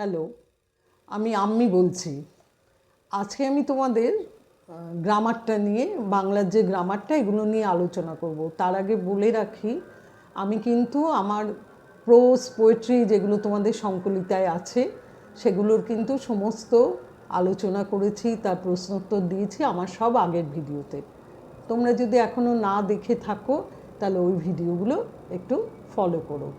Hello, আমি আম্মি বলছি। আজকে আমি তোমাদের গ্রামারটা নিয়ে, বাংলার যে গ্রামারটা, এগুলো নিয়ে আলোচনা করব। তার আগে বলে রাখি, আমি কিন্তু আমার প্রোজ পোয়েট্রি যেগুলো তোমাদের সংকলিতায় আছে, সেগুলোর কিন্তু সমস্ত আলোচনা করেছি, তার প্রশ্নোত্তর দিয়েছি, আমার সব আগের ভিডিওতে। তোমরা যদি এখনও না দেখে থাকো, তাহলে ওই ভিডিওগুলো একটু ফলো করো।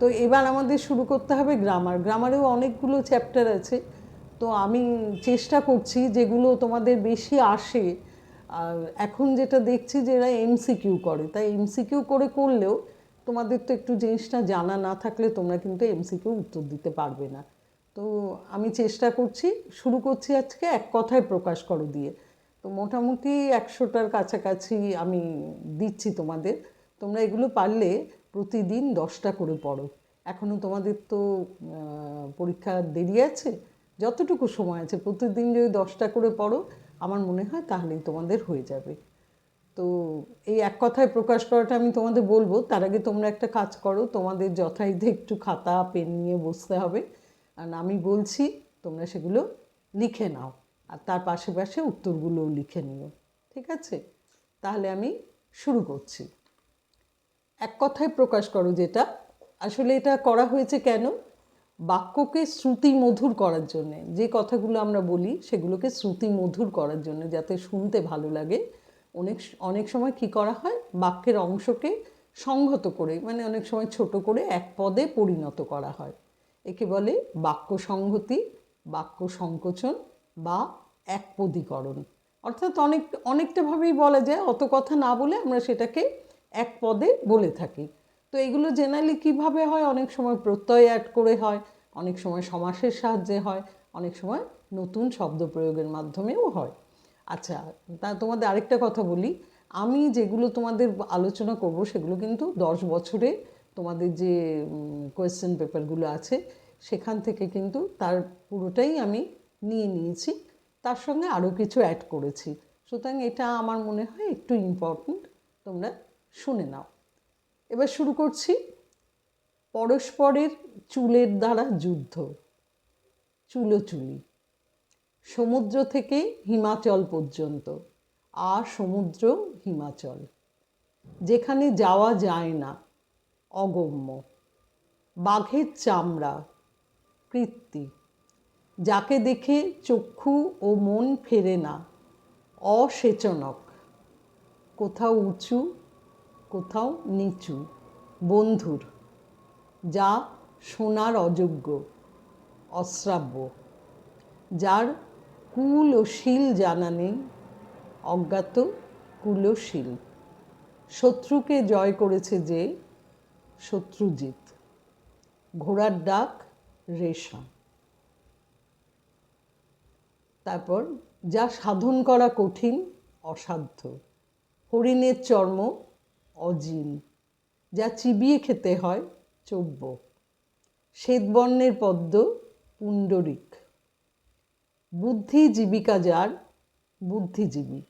তো এবার আমাদের শুরু করতে হবে গ্রামার গ্রামারেও অনেকগুলো চ্যাপ্টার আছে। তো আমি চেষ্টা করছি যেগুলো তোমাদের বেশি আসে। আর এখন যেটা দেখছি যে এরা এমসিকিউ করে। তাই এমসিকিউ করে করলেও তোমাদের তো একটু জিনিসটা জানা না থাকলে তোমরা কিন্তু এমসিকিউ উত্তর দিতে পারবে না। তো আমি চেষ্টা করছি। শুরু করছি আজকে এক কথায় প্রকাশ করো দিয়ে। তো মোটামুটি একশোটার কাছাকাছি আমি দিচ্ছি তোমাদের। তোমরা এগুলো পারলে প্রতিদিন দশটা করে পড়ো। এখনও তোমাদের তো পরীক্ষা দেরি আছে, যতটুকু সময় আছে, প্রতিদিন যদি দশটা করে পড়ো, আমার মনে হয় তাহলেই তোমাদের হয়ে যাবে। তো এই এক কথায় প্রকাশ করাটা আমি তোমাদের বলব, তার আগে তোমরা একটা কাজ করো, তোমাদের যথাযথ একটু খাতা, পেন নিয়ে বসতে হবে। আর আমি বলছি, তোমরা সেগুলো লিখে নাও, আর তার পাশে পাশে উত্তরগুলোও লিখে নিও। ঠিক আছে? তাহলে আমি শুরু করছি। এক কথায় প্রকাশ করো যেটা। আসলে এটা করা হয়েছে কেন? বাক্যকে শ্রুতি মধুর করার জন্যে। যে কথাগুলো আমরা বলি, সেগুলোকে শ্রুতি মধুর করার জন্য, যাতে শুনতে ভালো লাগে। অনেক অনেক সময় কি করা হয়? বাক্যের অংশকে সংহত করে মানে অনেক সময় ছোট করে এক পদে পরিণত করা হয়। একে বলে বাক্য সংহতি, বাক্য সংকোচন বা একপদীকরণ অর্থাৎ অনেক অনেকটাভাবেই বলা যায়। অত কথা না বলে আমরা সেটাকে এক পদে বলে থাকি। তো এগুলো জেনারেলি কীভাবে হয়? অনেক সময় প্রত্যয় অ্যাড করে হয়, অনেক সময় সমাসের সাহায্যে হয়, অনেক সময় নতুন শব্দ প্রয়োগের মাধ্যমেও হয়। আচ্ছা তা তোমাদের আরেকটা কথা বলি। আমি যেগুলো তোমাদের আলোচনা করব, সেগুলো কিন্তু দশ বছরে তোমাদের যে কোয়েশ্চেন পেপারগুলো আছে, সেখান থেকে কিন্তু তার পুরোটাই আমি নিয়ে নিয়েছি। তার সঙ্গে আরও কিছু অ্যাড করেছি। সুতরাং এটা আমার মনে হয় একটু ইম্পর্ট্যান্ট তোমরা শুনে নাও। এবার শুরু করছি পরস্পরের চুলের দ্বারা যুদ্ধ। চুলোচুলি। সমুদ্র থেকে হিমাচল পর্যন্ত। আর সমুদ্র, হিমাচল। যেখানে যাওয়া যায় না। অগম্য। বাঘের চামড়া। কৃত্তি। যাকে দেখে চক্ষু ও মন ফেরে না। অসেচনক। কোথাও উঁচু কোথাও নিচু, বন্ধুর, যা শোনার অযোগ্য, অশ্রাব্য, যার কুল ও শিল জানা নেই, অজ্ঞাত কুল ও শিল। শত্রুকে জয় করেছে যে শত্রুজিৎ। ঘোড়ার ডাক রেশম। তারপর, যা সাধন করা কঠিন, অসাধ্য। হরিণের চর্ম অজিন যা চিবিয়ে খেতে হয় চব্য। শ্বেতবর্ণের পদ্ম পুণ্ডরিক। বুদ্ধি জীবিকা যার, বুদ্ধিজীবী।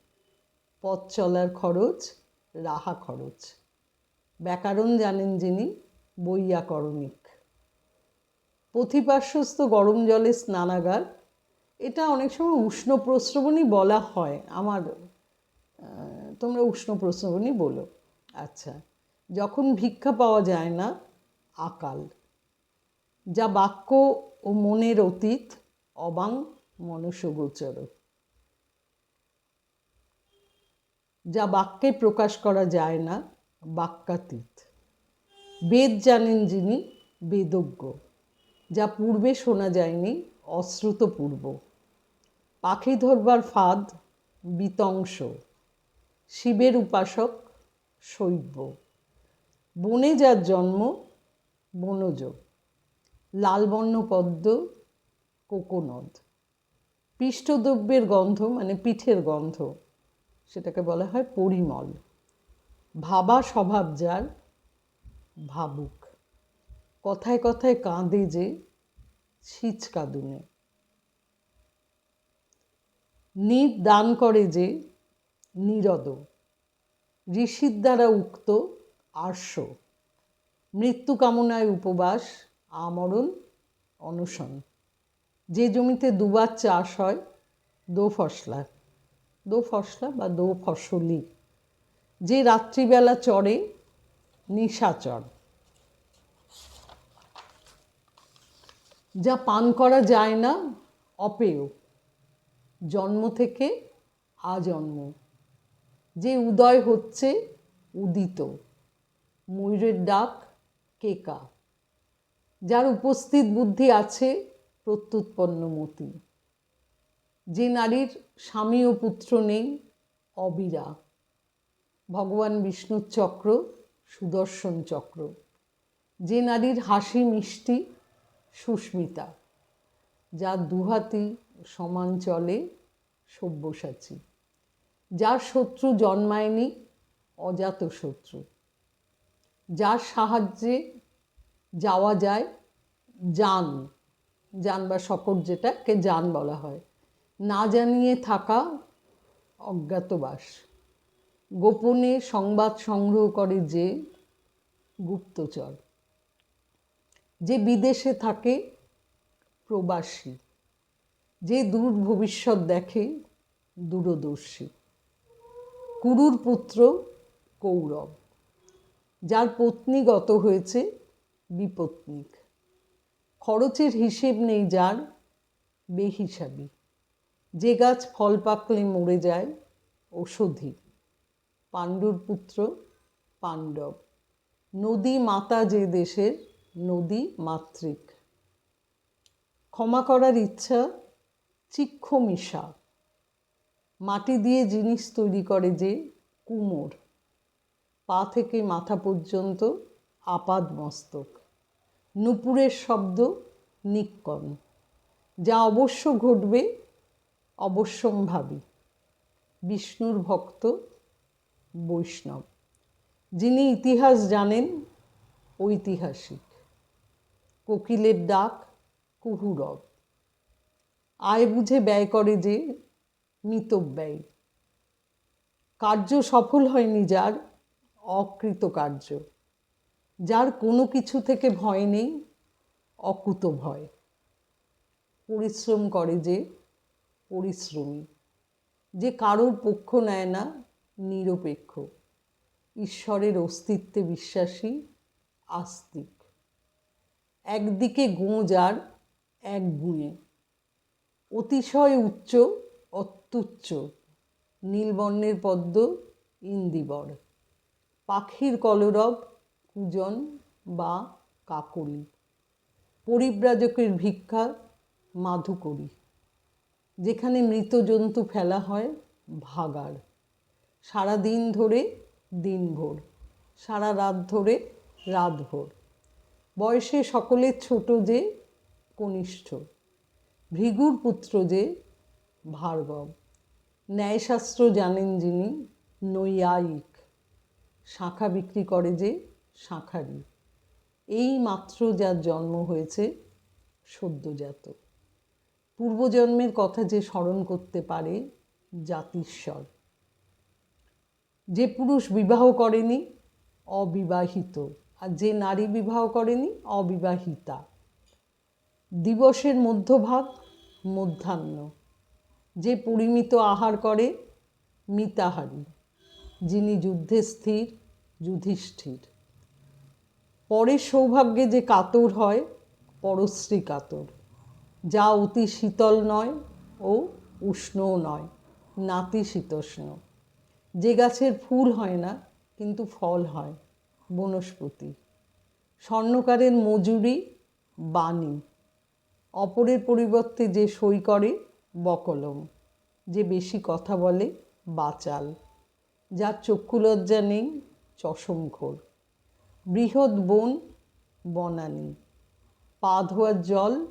পথ চলার খরচ, রাহা খরচ। ব্যাকরণ জানেন যিনি বৈয়াকরণিক। পথিপার্শ্বস্ত গরম জলে স্নানাগার, এটা অনেক সময় উষ্ণ প্রস্রবণই বলা হয়। আমার তোমরা উষ্ণ প্রস্রবণই বলো। আচ্ছা যখন ভিক্ষা পাওয়া যায় না, আকাল। যা বাক্য ও মনের অতীত, অবাং মনসগোচর যা বাক্যে প্রকাশ করা যায় না, বাক্যাতীত। বেদ জানেন যিনি, বেদজ্ঞ। যা পূর্বে শোনা যায়নি, অশ্রুতপূর্ব। পাখি ধরবার ফাঁদ, বিতংশ। শিবের উপাসক শৈব্য বনে যার জন্ম, বনজ। লালবর্ণ পদ্ম কোকোনদ। পৃষ্ঠদ্রব্যের গন্ধ মানে পিঠের গন্ধ, সেটাকে বলা হয় পরিমল। ভাবা স্বভাব যার, ভাবুক। কথায় কথায় কাঁদে যে শীচ কাঁদুনে নির দান করে যে, নিরদ। ঋষির দ্বারা উক্ত আর্শ মৃত্যু কামনায় উপবাস, আমরণ, অনশন। যে জমিতে দুবার চাষ হয়, দো ফসলা। দো ফসলা বা দো ফসলি। যে রাত্রিবেলা চড়ে নিশাচর যা পান করা যায় না, অপেয়। জন্ম থেকে আজন্ম। যে উদয় হচ্ছে উদিত। ময়ূরের ডাক কেকা। যার উপস্থিত বুদ্ধি আছে প্রত্যুৎপন্ন মতি। যে নারীর স্বামী ও পুত্র নেই, অবিরা। ভগবান বিষ্ণুর চক্র, সুদর্শন চক্র। যে নারীর হাসি মিষ্টি, সুস্মিতা। যার দুহাতি, সমান চলে সব্যসাচী। যার শত্রু জন্মায়নি, অজাত শত্রু। যার সাহায্যে যাওয়া যায়, যান। যান বা শকট যেটাকে যান বলা হয়। না জানিয়ে থাকা অজ্ঞাতবাস গোপনে সংবাদ সংগ্রহ করে যে গুপ্তচর। যে বিদেশে থাকে প্রবাসী। যে দূর ভবিষ্যৎ দেখে দূরদর্শী। কুরুর পুত্র কৌরব, যার পত্নী গত হয়েছে বিপত্নিক। খরচের হিসেব নেই যার বেহিসাবি। যে গাছ ফল পাকলে মরে যায় ঔষধি। পাণ্ডুর পুত্র পাণ্ডব। নদী মাতা যে দেশের নদী মাতৃক। ক্ষমা করার ইচ্ছা চিক্ষ মিশা। মাটি দিয়ে জিনিস তৈরি করে যে কুমোর, পা থেকে মাথা পর্যন্ত আপাদ মস্তক, নুপুরের শব্দ নিক্কন যা অবশ্য ঘটবে অবশ্যম্ভাবী, বিষ্ণুর ভক্ত বৈষ্ণব, যিনি ইতিহাস জানেন ঐতিহাসিক, কোকিলের ডাক কুহুরব। আয় বুঝে ব্যয় করে যে মিতব্যয় কার্য সফল হয়নি যার অকৃত কার্য যার কোনো কিছু থেকে ভয় নেই, অকুত ভয়। পরিশ্রম করে যে পরিশ্রমী। যে কারোর পক্ষ নেয় না, নিরপেক্ষ। ঈশ্বরের অস্তিত্বে বিশ্বাসী, আস্তিক। একদিকে গোঁ যার, এক গুণে। অতিশয় উচ্চ অত্যুচ্চ নীলবর্ণের পদ্ম, ইন্দিবর। পাখির কলরব, কুজন বা কাকলি। পরিব্রাজকের ভিক্ষা, মাধুকরী। যেখানে মৃত জন্তু ফেলা হয় ভাগার সারা দিন ধরে দিনভর, সারা রাত ধরে রাতভর। বয়সে সকলের ছোট যে, কনিষ্ঠ। ভৃগুর পুত্র যে ভার্গব। ন্যায়শাস্ত্র জানেন যিনি, নৈয়ায়িক। শাঁখা বিক্রি করে যে শাঁখারি। এই মাত্র যার জন্ম হয়েছে সদ্যজাত। পূর্বজন্মের কথা যে স্মরণ করতে পারে জাতিস্বর। যে পুরুষ বিবাহ করেনি, অবিবাহিত। আর যে নারী বিবাহ করেনি, অবিবাহিতা। দিবসের মধ্যভাগ মধ্যাহ্ন। যে পরিমিত আহার করে, মিতাহারী, যিনি যুদ্ধে স্থির, যুধিষ্ঠির। পরের সৌভাগ্যে যে কাতর হয়, পরশ্রী কাতর। যা অতি শীতল নয় ও উষ্ণও নয় নাতিশীতোষ্ণ যে গাছের ফুল হয় না, কিন্তু ফল হয়, বনস্পতি। স্বর্ণকারের মজুরি, বাণী। অপরের পরিবর্তে যে সই করে বকলম। যে বেশি কথা বলে, বাচাল। যার চক্ষুলজ্জা নেই চশমঘোর বৃহৎ বন বনানী পা ধোয়ার জল,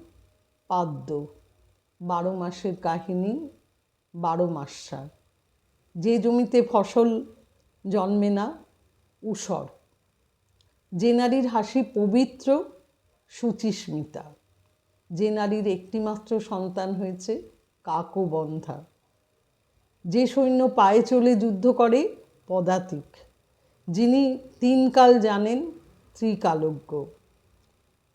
পাদ্য। বারো মাসের কাহিনী, বারো মাসা যে জমিতে ফসল জন্মে না, উসর। যে নারীর হাসি পবিত্র, সুচিস্মিতা। যে নারীর একটিমাত্র সন্তান হয়েছে কাকও বন্ধা। যে সৈন্য পায়ে চলে যুদ্ধ করে, পদাতিক। যিনি তিন কাল জানেন, ত্রিকালজ্ঞ।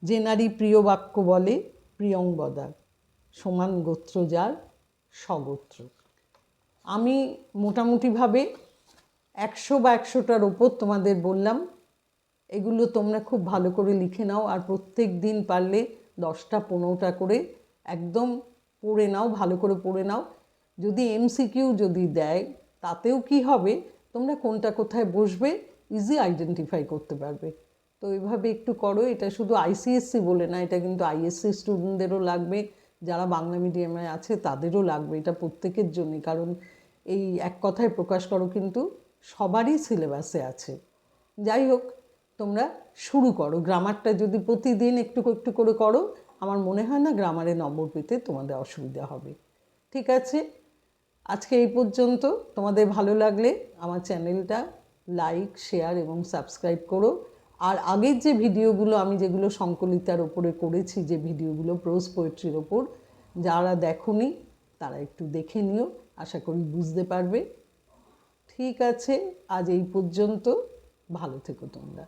যে নারী প্রিয় বাক্য বলে, প্রিয়ঙ্গদা। সমান গোত্র যার স্বগোত্র আমি মোটামুটিভাবে একশো বা একশোটার ওপর তোমাদের বললাম। এগুলো তোমরা খুব ভালো করে লিখে নাও, আর প্রত্যেক দিন পারলে দশটা, পনেরোটা করে একদম পড়ে নাও, ভালো করে পড়ে নাও। যদি এমসিকিউ যদি দেয়, তাতেও কি হবে? তোমরা কোনটা কোথায় বসবে? ইজি আইডেন্টিফাই করতে পারবে। তো এভাবে একটু করো। এটা শুধু আইসিএসসি বলে না, এটা কিন্তু আইএসসি স্টুডেন্টদেরও লাগবে। যারা বাংলা মিডিয়ামে আছে, তাদেরও লাগবে। এটা প্রত্যেকের জন্যই কারণ এই এক কথায় প্রকাশ করো কিন্তু সবারই সিলেবাসে আছে। যাই হোক, তোমরা শুরু করো। গ্রামারটা যদি প্রতিদিন একটু একটু করে করো আমার মনে হয় না গ্রামারে নম্বর পেতে তোমাদের অসুবিধা হবে। ঠিক আছে? আজকে এই পর্যন্ত। তোমাদের ভালো লাগলে আমার চ্যানেলটা লাইক, শেয়ার এবং সাবস্ক্রাইব করো। আর আগের যে ভিডিওগুলো আমি যেগুলো সংকলিতার ওপরে করেছি, যে ভিডিওগুলো প্রোজ পোয়েট্রির ওপর, যারা দেখোনি, তারা একটু দেখে নিও। আশা করি বুঝতে পারবে। ঠিক আছে? আজ এই পর্যন্ত। ভালো থেকো তোমরা।